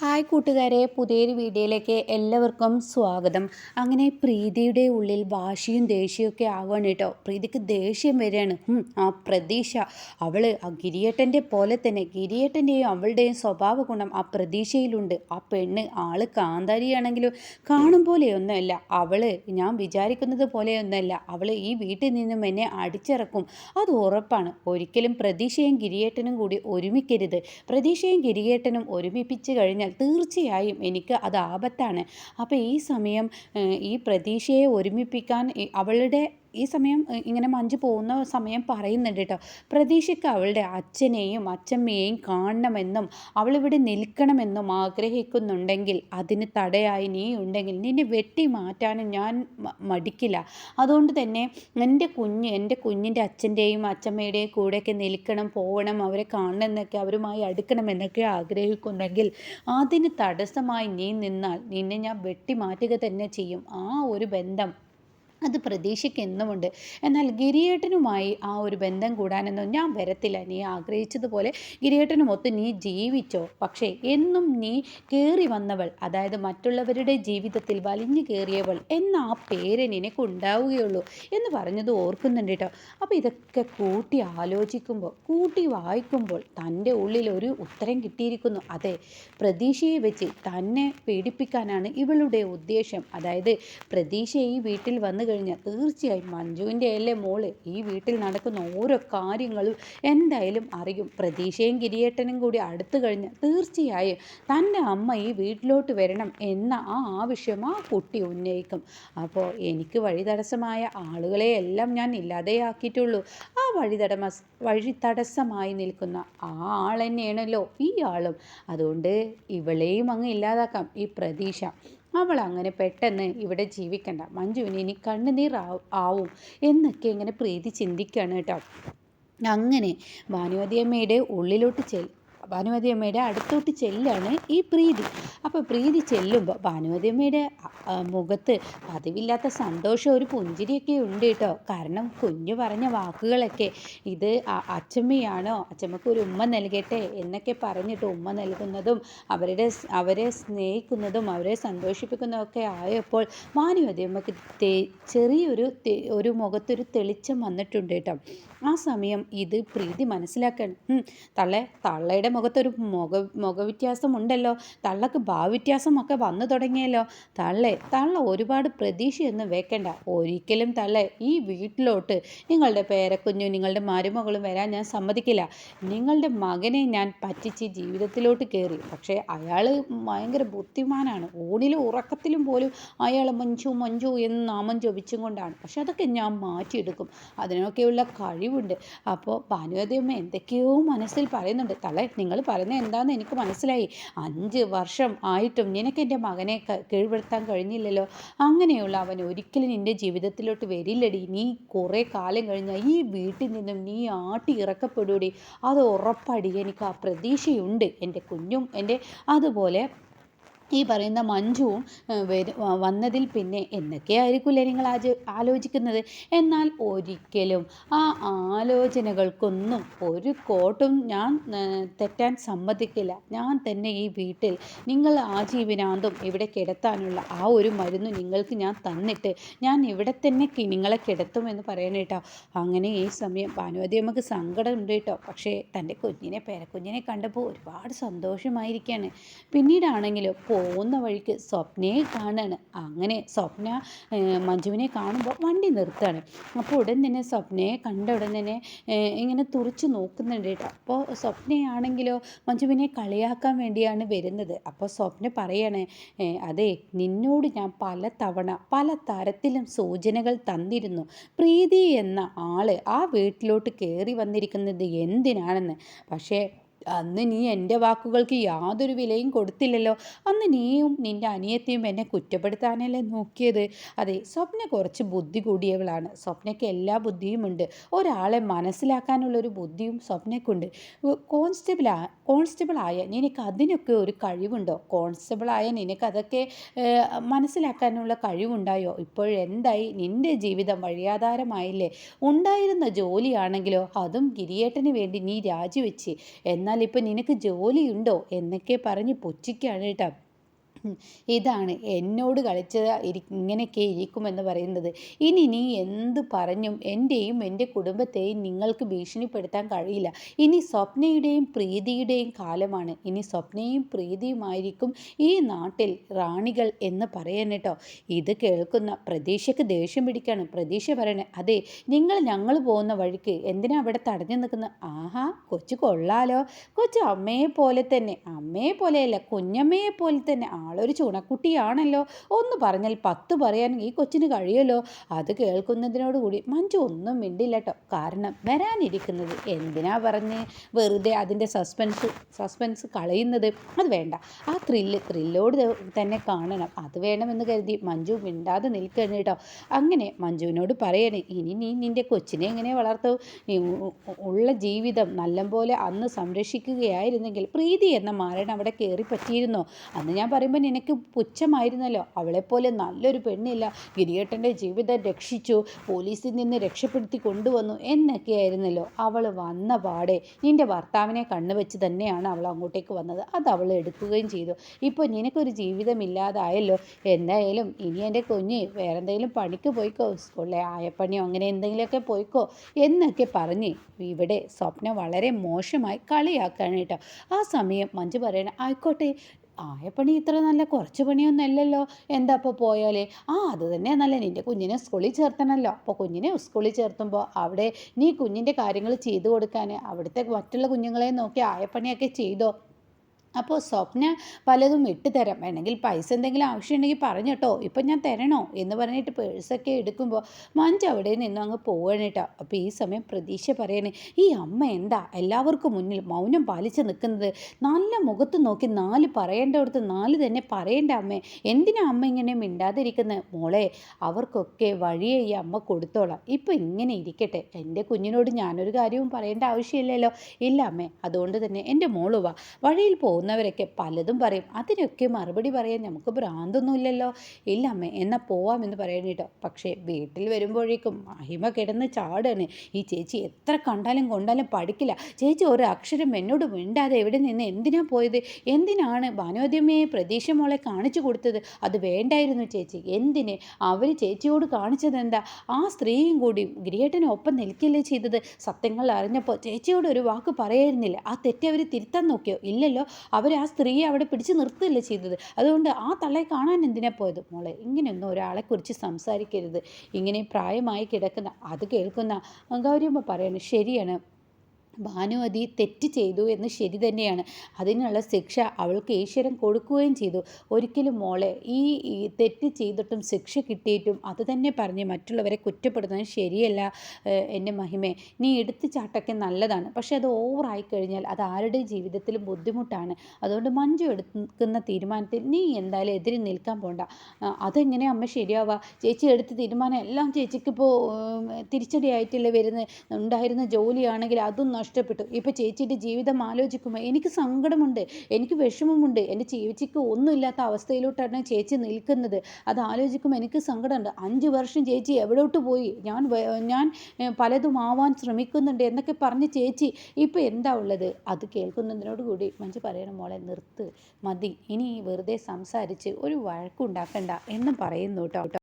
Hi കൂട്ടുകാരെ പുതിയൊരു വീഡിയോയിലേക്ക് എല്ലാവർക്കും സ്വാഗതം. അങ്ങനെ പ്രീതിയുടെ ഉള്ളിൽ വാശിയും ദേഷ്യമൊക്കെ ആവുകയാണ് കേട്ടോ. പ്രീതിക്ക് ദേഷ്യം വരികയാണ്. ആ പ്രതീക്ഷ. അവൾ ആ ഗിരിയേട്ടന്റെ പോലെ തന്നെ ഗിരിയേട്ടന്റെയും അവളുടെയും സ്വഭാവ ഗുണം ആ പ്രതീക്ഷയിലുണ്ട്. ആ പെണ്ണ് ആൾ കാന്താരിയാണെങ്കിലും കാണും പോലെയൊന്നുമല്ല. അവൾ ഞാൻ വിചാരിക്കുന്നത് പോലെയൊന്നുമല്ല. അവൾ ഈ വീട്ടിൽ നിന്നും എന്നെ അടിച്ചിറക്കും. അത് ഉറപ്പാണ്. ഒരിക്കലും പ്രതീക്ഷയും ഗിരിയേട്ടനും കൂടി ഒരുമിക്കരുത്. പ്രതീക്ഷയും ഗിരിയേട്ടനും ഒരുമിപ്പിച്ച് കഴിഞ്ഞാൽ തീർച്ചയായും എനിക്ക് അത് ആപത്താണ്. അപ്പോൾ ഈ സമയം ഈ പ്രതീക്ഷയെ ഒരുമിപ്പിക്കാൻ അവളുടെ ഈ സമയം ഇങ്ങനെ മഞ്ജു പോകുന്ന സമയം പറയുന്നുണ്ട് കേട്ടോ പ്രതീക്ഷയ്ക്ക് അവളുടെ അച്ഛനെയും അച്ഛമ്മയെയും കാണണമെന്നും അവളിവിടെ നിൽക്കണമെന്നും ആഗ്രഹിക്കുന്നുണ്ടെങ്കിൽ അതിന് തടയായി നീ ഉണ്ടെങ്കിൽ നിന്നെ വെട്ടി മാറ്റാനും ഞാൻ മടിക്കില്ല. അതുകൊണ്ട് തന്നെ എന്റെ കുഞ്ഞ് എന്റെ കുഞ്ഞിന്റെ അച്ഛന്റെയും അച്ഛമ്മയുടെയും കൂടെയൊക്കെ നിൽക്കണം പോകണം അവരെ കാണണം എന്നൊക്കെ അവരുമായി അടുക്കണമെന്നൊക്കെ ആഗ്രഹിക്കുന്നെങ്കിൽ അതിന് തടസ്സമായി നീ നിന്നാൽ നിന്നെ ഞാൻ വെട്ടി മാറ്റുക തന്നെ ചെയ്യും. ആ ഒരു ബന്ധം അത് പ്രതീക്ഷിക്കുന്നുമുണ്ട്. എന്നാൽ ഗിരിയേട്ടനുമായി ആ ഒരു ബന്ധം കൂടാനൊന്നും ഞാൻ വരത്തില്ല. നീ ആഗ്രഹിച്ചതുപോലെ ഗിരിയേട്ടനുമൊത്ത് നീ ജീവിച്ചോ. പക്ഷേ എന്നും നീ കയറി വന്നവൾ അതായത് മറ്റുള്ളവരുടെ ജീവിതത്തിൽ വലിഞ്ഞു കയറിയവൾ എന്ന ആ പേര് നിനക്കുണ്ടാവുകയുള്ളൂ എന്ന് പറഞ്ഞത് ഓർക്കുന്നുണ്ട് കേട്ടോ. അപ്പോൾ ഇതൊക്കെ കൂട്ടി ആലോചിക്കുമ്പോൾ കൂട്ടി വായിക്കുമ്പോൾ തന്റെ ഉള്ളിൽ ഒരു ഉത്തരം കിട്ടിയിരിക്കുന്നു. അതെ പ്രതീക്ഷയെ വെച്ച് തന്നെ പീഡിപ്പിക്കാനാണ് ഇവളുടെ ഉദ്ദേശം. അതായത് പ്രതീക്ഷ ഈ വീട്ടിൽ വന്ന് കഴിഞ്ഞാൽ തീർച്ചയായും മഞ്ജുവിന്റെ അല്ലേ മോൾ? ഈ വീട്ടിൽ നടക്കുന്ന ഓരോ കാര്യങ്ങളും എന്തായാലും അറിയും. പ്രതീക്ഷയും കിരിയേട്ടനും കൂടി അടുത്തു കഴിഞ്ഞാൽ തീർച്ചയായും തന്റെ അമ്മ ഈ വീട്ടിലോട്ട് വരണം എന്ന ആ ആവശ്യം ആ കുട്ടി ഉന്നയിക്കും. അപ്പോൾ എനിക്ക് വഴിതടസ്സമായ ആളുകളെയെല്ലാം ഞാൻ ഇല്ലാതെയാക്കിയിട്ടുള്ളൂ. ആ വഴിതടമസ് വഴിതടസ്സമായി നിൽക്കുന്ന ആ ആൾ തന്നെയാണല്ലോ ഈ ആളും. അതുകൊണ്ട് ഇവളെയും അങ്ങ് ഇല്ലാതാക്കാം. ഈ പ്രതീക്ഷ. അവൾ അങ്ങനെ പെട്ടെന്ന് ഇവിടെ ജീവിക്കണ്ട. മഞ്ജുവിന് ഇനി കണ്ണുനീർ ആവും എന്നൊക്കെ ഇങ്ങനെ പ്രീതി ചിന്തിക്കുകയാണ് കേട്ടോ. അങ്ങനെ ഭാനുവതിയമ്മയുടെ ഉള്ളിലോട്ട് ചെൽ ഭാനുമതി അമ്മയുടെ അടുത്തോട്ട് ചെല്ലാണ് ഈ പ്രീതി. അപ്പോൾ പ്രീതി ചെല്ലുമ്പോൾ ഭാനുമതി അമ്മയുടെ മുഖത്ത് പതിവില്ലാത്ത സന്തോഷം ഒരു പുഞ്ചിരിയൊക്കെ ഉണ്ട് കേട്ടോ. കാരണം കുഞ്ഞു പറഞ്ഞ വാക്കുകളൊക്കെ ഇത് അച്ചമ്മയാണോ അച്ചമ്മക്ക് ഒരു ഉമ്മ നൽകട്ടെ എന്നൊക്കെ പറഞ്ഞിട്ട് ഉമ്മ നൽകുന്നതും അവരുടെ അവരെ സ്നേഹിക്കുന്നതും അവരെ സന്തോഷിപ്പിക്കുന്നതും ഒക്കെ ആയപ്പോൾ ഭാനുമതി അമ്മയ്ക്ക് ചെറിയൊരു ഒരു മുഖത്തൊരു തെളിച്ചം വന്നിട്ടുണ്ട് കേട്ടോ. ആ സമയം ഇത് പ്രീതി മനസ്സിലാക്കണം തള്ളെ തള്ളയുടെ മുഖത്തൊരു മുഖ മുഖവ്യത്യാസം ഉണ്ടല്ലോ തള്ളക്ക് ഭാവവ്യത്യാസമൊക്കെ വന്നു തുടങ്ങിയല്ലോ. തള്ളെ തള്ള ഒരുപാട് പ്രതീക്ഷയൊന്നും വെക്കണ്ട. ഒരിക്കലും തള്ളെ ഈ വീട്ടിലോട്ട് നിങ്ങളുടെ പേരക്കുഞ്ഞും നിങ്ങളുടെ മരുമകളും വരാൻ ഞാൻ സമ്മതിക്കില്ല. നിങ്ങളുടെ മകനെ ഞാൻ പറ്റിച്ച് ജീവിതത്തിലോട്ട് കയറി. പക്ഷേ അയാൾ ഭയങ്കര ബുദ്ധിമാനാണ്. ഊണിലും ഉറക്കത്തിലും പോലും അയാൾ മഞ്ചു മഞ്ചു എന്ന് നാമം ജപിച്ചും കൊണ്ടാണ്. പക്ഷെ അതൊക്കെ ഞാൻ മാറ്റിയെടുക്കും. അതിനൊക്കെയുള്ള കഴിവുണ്ട്. അപ്പോൾ ഭാനുവതിയമ്മ എന്തൊക്കെയോ മനസ്സിൽ പറയുന്നുണ്ട്. തള്ളെ നിങ്ങൾ പറയുന്നത് എന്താണെന്ന് എനിക്ക് മനസ്സിലായി. അഞ്ച് വർഷം ആയിട്ടും നിനക്ക് എന്റെ മകനെ കീഴ്പ്പെടുത്താൻ കഴിഞ്ഞില്ലല്ലോ. അങ്ങനെയുള്ള അവൻ ഒരിക്കലും നിന്റെ ജീവിതത്തിലോട്ട് വരില്ലടി. നീ കുറേ കാലം കഴിഞ്ഞാൽ ഈ വീട്ടിൽ നിന്നും നീ ആട്ടി ഇറക്കപ്പെടൂടി അത് ഉറപ്പടി. എനിക്ക് ആ പ്രതീക്ഷയുണ്ട്. എന്റെ കുഞ്ഞും എന്റെ അതുപോലെ ഈ പറയുന്ന മഞ്ജുവും വന്നതിൽ പിന്നെ എന്തൊക്കെയായിരിക്കില്ലേ നിങ്ങൾ ആലോചിക്കുന്നത്? എന്നാൽ ഒരിക്കലും ആ ആലോചനകൾക്കൊന്നും ഒരു കോട്ടും ഞാൻ തെറ്റാൻ സമ്മതിക്കില്ല. ഞാൻ തന്നെ ഈ വീട്ടിൽ നിങ്ങൾ ആജീവനാന്തം ഇവിടെ കിടത്താനുള്ള ആ ഒരു മരുന്ന് നിങ്ങൾക്ക് ഞാൻ തന്നിട്ട് ഞാൻ ഇവിടെ തന്നെ നിങ്ങളെ കിടത്തും എന്ന് പറയണ കേട്ടോ. അങ്ങനെ ഈ സമയം ഭാനുവതി നമുക്ക് സങ്കടം ഉണ്ട് കേട്ടോ. പക്ഷേ തന്റെ കുഞ്ഞിനെ പേരക്കുഞ്ഞിനെ കണ്ടപ്പോൾ ഒരുപാട് സന്തോഷമായിരിക്കുകയാണ് പിന്നീടാണെങ്കിലും പോകുന്ന വഴിക്ക് സ്വപ്നയെ കാണാണ്. അങ്ങനെ സ്വപ്ന മഞ്ജുവിനെ കാണുമ്പോൾ വണ്ടി നിർത്തുകയാണ്. അപ്പോൾ ഉടൻ തന്നെ സ്വപ്നയെ കണ്ട ഉടൻ തന്നെ ഇങ്ങനെ തുറച്ച് നോക്കുന്നുണ്ട് കേട്ടോ. അപ്പോൾ സ്വപ്നയാണെങ്കിലോ മഞ്ജുവിനെ കളിയാക്കാൻ വേണ്ടിയാണ് വരുന്നത്. അപ്പോൾ സ്വപ്ന പറയണേ അതെ നിന്നോട് ഞാൻ പല തവണ പല തരത്തിലും സൂചനകൾ തന്നിരുന്നു. പ്രീതി എന്ന ആൾ ആ വീട്ടിലോട്ട് കയറി വന്നിരിക്കുന്നത് എന്തിനാണെന്ന്. പക്ഷേ അന്ന് നീ എന്റെ വാക്കുകൾക്ക് യാതൊരു വിലയും കൊടുത്തില്ലല്ലോ. അന്ന് നീയും നിന്റെ അനിയത്തിയും എന്നെ കുറ്റപ്പെടുത്താനല്ലേ നോക്കിയത്? അതെ സ്വപ്ന കുറച്ച് ബുദ്ധി കൂടിയവളാണ്. സ്വപ്നയ്ക്ക് എല്ലാ ബുദ്ധിയുമുണ്ട് ഒരാളെ മനസ്സിലാക്കാനുള്ളൊരു ബുദ്ധിയും സ്വപ്നയ്ക്കുണ്ട്. കോൺസ്റ്റബിൾ കോൺസ്റ്റബിളായ നിനക്ക് അതിനൊക്കെ ഒരു കഴിവുണ്ടോ? കോൺസ്റ്റബിളായ നിനക്ക് അതൊക്കെ മനസ്സിലാക്കാനുള്ള കഴിവുണ്ടായോ? ഇപ്പോഴെന്തായി നിന്റെ ജീവിതം വഴിയാധാരമായില്ലേ? ഉണ്ടായിരുന്ന ജോലിയാണെങ്കിലോ? അതും ഗിരിയേട്ടന് വേണ്ടി നീ രാജിവെച്ച്. എന്നാൽ എന്നാൽ ഇപ്പം നിനക്ക് ജോലിയുണ്ടോ എന്നൊക്കെ പറഞ്ഞ് പുച്ഛിക്കുകയാണ് കേട്ടോ. ഇതാണ് എന്നോട് കളിച്ച ഇരി ഇങ്ങനെയൊക്കെ ഇരിക്കുമെന്ന് പറയുന്നത്. ഇനി നീ എന്ത് പറഞ്ഞും എന്റെയും എന്റെ കുടുംബത്തെയും നിങ്ങൾക്ക് ഭീഷണിപ്പെടുത്താൻ കഴിയില്ല. ഇനി സ്വപ്നയുടെയും പ്രീതിയുടെയും കാലമാണ്. ഇനി സ്വപ്നയും പ്രീതിയുമായിരിക്കും ഈ നാട്ടിൽ റാണികൾ എന്ന് പറയാൻ കേട്ടോ. ഇത് കേൾക്കുന്ന പ്രതീക്ഷയ്ക്ക് ദേഷ്യം പിടിക്കാണ്. പ്രതീക്ഷ പറയണേ അതെ നിങ്ങൾ ഞങ്ങൾ പോകുന്ന വഴിക്ക് എന്തിനാ അവിടെ തടഞ്ഞു നിൽക്കുന്നത് ആഹാ കൊച്ചു കൊള്ളാലോ. കൊച്ചു അമ്മയെ പോലെ തന്നെ. അമ്മയെ പോലെയല്ല കുഞ്ഞമ്മയെ പോലെ തന്നെ. ആളൊരു ചുണക്കുട്ടിയാണല്ലോ. ഒന്ന് പറഞ്ഞാൽ പത്ത് പറയാൻ ഈ കൊച്ചിന് കഴിയുമല്ലോ. അത് കേൾക്കുന്നതിനോടുകൂടി മഞ്ജു ഒന്നും മിണ്ടില്ല കേട്ടോ കാരണം വരാനിരിക്കുന്നത് എന്തിനാ പറഞ്ഞ്? വെറുതെ അതിന്റെ സസ്പെൻസ് സസ്പെൻസ് കളയുന്നത്. അത് വേണ്ട. ആ ത്രില്ല് ത്രില്ലോട് തന്നെ കാണണം. അത് വേണമെന്ന് കരുതി മഞ്ജു മിണ്ടാതെ നിൽക്കണം കേട്ടോ അങ്ങനെ മഞ്ജുവിനോട് പറയണേ ഇനി നീ നിന്റെ കൊച്ചിനെ എങ്ങനെ വളർത്തു? ഉള്ള ജീവിതം നല്ലപോലെ അന്ന് സംരക്ഷിക്കുകയായിരുന്നെങ്കിൽ പ്രീതി എന്ന മാരൻ അവിടെ കയറി പറ്റിയിരുന്നോ? അന്ന് ഞാൻ പറയുമ്പോൾ എനിക്ക് പുച്ഛമായിരുന്നല്ലോ. അവളെപ്പോലെ നല്ലൊരു പെണ്ണില്ല. ഗിരിയേട്ടന്റെ ജീവിതം രക്ഷിച്ചു. പോലീസിൽ നിന്ന് രക്ഷപ്പെടുത്തി കൊണ്ടുവന്നു എന്നൊക്കെയായിരുന്നല്ലോ അവൾ വന്ന പാടെ. നിന്റെ ഭർത്താവിനെ കണ്ണുവെച്ച് തന്നെയാണ് അവൾ അങ്ങോട്ടേക്ക് വന്നത്. അത് അവൾ എടുക്കുകയും ചെയ്തു. ഇപ്പോൾ നിനക്കൊരു ജീവിതമില്ലാതായല്ലോ. എന്തായാലും ഇനി എന്റെ കുഞ്ഞ് വേറെ എന്തെങ്കിലും പണിക്ക് പോയിക്കോ? സ്കൂളിലെ ആയപ്പണിയോ അങ്ങനെ എന്തെങ്കിലുമൊക്കെ പോയിക്കോ? എന്നൊക്കെ പറഞ്ഞ് ഇവിടെ സ്വപ്നം വളരെ മോശമായി കളിയാക്കാനായിട്ടോ ആ സമയം മഞ്ജു പറയണ ആയിക്കോട്ടെ ആയ പണി ഇത്ര നല്ല കുറച്ച് പണിയൊന്നും അല്ലല്ലോ. എന്താ അപ്പോൾ പോയാലേ? ആ അത് തന്നെ നല്ല നിന്റെ കുഞ്ഞിനെ സ്കൂളിൽ ചേർത്തണമല്ലോ അപ്പോൾ കുഞ്ഞിനെ സ്കൂളിൽ ചേർത്തുമ്പോൾ അവിടെ നീ കുഞ്ഞിന്റെ കാര്യങ്ങൾ ചെയ്തു കൊടുക്കാൻ അവിടുത്തെ മറ്റുള്ള കുഞ്ഞുങ്ങളെ നോക്കി ആയ പണിയൊക്കെ ചെയ്തോ? അപ്പോൾ സ്വപ്ന പലതും ഇട്ട് തരാം. വേണമെങ്കിൽ പൈസ എന്തെങ്കിലും ആവശ്യമുണ്ടെങ്കിൽ പറഞ്ഞോട്ടോ ഇപ്പം ഞാൻ തരണോ എന്ന് പറഞ്ഞിട്ട് പേഴ്സൊക്കെ എടുക്കുമ്പോൾ മഞ്ച് അവിടെ നിന്നും അങ്ങ് പോവാണ് കേട്ടോ. അപ്പോൾ ഈ സമയം പ്രതീക്ഷ പറയണേ ഈ അമ്മ എന്താ? എല്ലാവർക്കും മുന്നിൽ മൗനം പാലിച്ച് നിൽക്കുന്നത്. നല്ല മുഖത്ത് നോക്കി നാല് പറയേണ്ടടുത്ത് നാല് തന്നെ പറയേണ്ട അമ്മേ. എന്തിനാ അമ്മ ഇങ്ങനെ മിണ്ടാതിരിക്കുന്നത് മോളെ അവർക്കൊക്കെ വഴിയെ ഈ അമ്മ കൊടുത്തോളാം. ഇപ്പം ഇങ്ങനെ ഇരിക്കട്ടെ. എന്റെ കുഞ്ഞിനോട് ഞാനൊരു കാര്യവും പറയേണ്ട ആവശ്യമില്ലല്ലോ. ഇല്ല അമ്മേ അതുകൊണ്ട് തന്നെ എന്റെ മോളുവാ. വഴിയിൽ പോകും പോകുന്നവരൊക്കെ പലതും പറയും. അതിനൊക്കെ മറുപടി പറയാൻ നമുക്ക് ഭ്രാന്തൊന്നുമില്ലല്ലോ. ഇല്ല അമ്മേ എന്നാൽ പോവാമെന്ന് പറയണം കേട്ടോ. പക്ഷേ വീട്ടിൽ വരുമ്പോഴേക്കും മഹിമ കിടന്ന് ചാടാണ്. ഈ ചേച്ചി എത്ര കണ്ടാലും കൊണ്ടാലും പഠിക്കില്ല. ചേച്ചി ഒരു അക്ഷരം എന്നോട് മിണ്ടാതെ എവിടെ നിന്ന് എന്തിനാ പോയത്? എന്തിനാണ് ഭാനോദ്യമയെ പ്രതീക്ഷ മോളെ കാണിച്ചു കൊടുത്തത്? അത് വേണ്ടായിരുന്നു ചേച്ചി. എന്തിന്? അവർ ചേച്ചിയോട് കാണിച്ചത് എന്താ ആ സ്ത്രീയും കൂടി ഗിരിയേട്ടനെ ഒപ്പം നിൽക്കില്ലേ ചെയ്തത്? സത്യങ്ങൾ അറിഞ്ഞപ്പോൾ ചേച്ചിയോട് ഒരു വാക്ക് പറയായിരുന്നില്ല. ആ തെറ്റ് അവർ തിരുത്താൻ നോക്കിയോ? ഇല്ലല്ലോ. അവർ ആ സ്ത്രീയെ അവിടെ പിടിച്ച് നിർത്തുകയല്ലേ ചെയ്തത്. അതുകൊണ്ട് ആ തള്ളയെ കാണാൻ എന്തിനാ പോയത്? മോളെ ഇങ്ങനെയൊന്നും ഒരാളെക്കുറിച്ച് സംസാരിക്കരുത്. ഇങ്ങനെ പ്രായമായി കിടക്കുന്ന അത് കേൾക്കുന്ന ഗൗരിയമ്മ പറയണം ശരിയാണ്. ഭാനുമതി തെറ്റ് ചെയ്തു എന്ന് ശരി തന്നെയാണ്. അതിനുള്ള ശിക്ഷ അവൾക്ക് ഈശ്വരൻ കൊടുക്കുകയും ചെയ്തു. ഒരിക്കലും മോളെ ഈ തെറ്റ് ചെയ്തിട്ടും ശിക്ഷ കിട്ടിയിട്ടും അത് തന്നെ പറഞ്ഞ് മറ്റുള്ളവരെ കുറ്റപ്പെടുത്താൻ ശരിയല്ല എന്റെ മഹിമേ. നീ എടുത്തു ചാട്ടൊക്കെ നല്ലതാണ്. പക്ഷെ അത് ഓവറായി കഴിഞ്ഞാൽ അത് ആരുടെ ജീവിതത്തിലും ബുദ്ധിമുട്ടാണ്. അതുകൊണ്ട് മഞ്ജു എടുക്കുന്ന തീരുമാനത്തിൽ നീ എന്തായാലും എതിരി നിൽക്കാൻ പോണ്ട. അതെങ്ങനെ അമ്മ ശരിയാവുക ചേച്ചി എടുത്ത തീരുമാനം എല്ലാം ചേച്ചിക്ക് ഇപ്പോൾ തിരിച്ചടിയായിട്ടല്ലേ വരുന്നത്? ഉണ്ടായിരുന്ന ജോലിയാണെങ്കിൽ അതും നഷ്ടപ്പെട്ടു. ഇപ്പോൾ ചേച്ചിയുടെ ജീവിതം ആലോചിക്കുമ്പോൾ എനിക്ക് സങ്കടമുണ്ട് എനിക്ക് വിഷമമുണ്ട്. എന്റെ ചേച്ചിക്ക് ഒന്നുമില്ലാത്ത അവസ്ഥയിലോട്ടാണ് ചേച്ചി നിൽക്കുന്നത്. അത് ആലോചിക്കുമ്പോൾ എനിക്ക് സങ്കടമുണ്ട്. അഞ്ച് വർഷം ചേച്ചി എവിടോട്ട് പോയി? ഞാൻ ഞാൻ പലതും ആവാൻ ശ്രമിക്കുന്നുണ്ട് എന്നൊക്കെ പറഞ്ഞ് ചേച്ചി ഇപ്പോൾ എന്താ ഉള്ളത്? അത് കേൾക്കുന്നതിനോട് കൂടി മഞ്ജു പറയണം മോളെ നിർത്ത്. മതി. ഇനി വെറുതെ സംസാരിച്ച് ഒരു വഴക്കുണ്ടാക്കണ്ട എന്നും പറയുന്നു കേട്ടോ.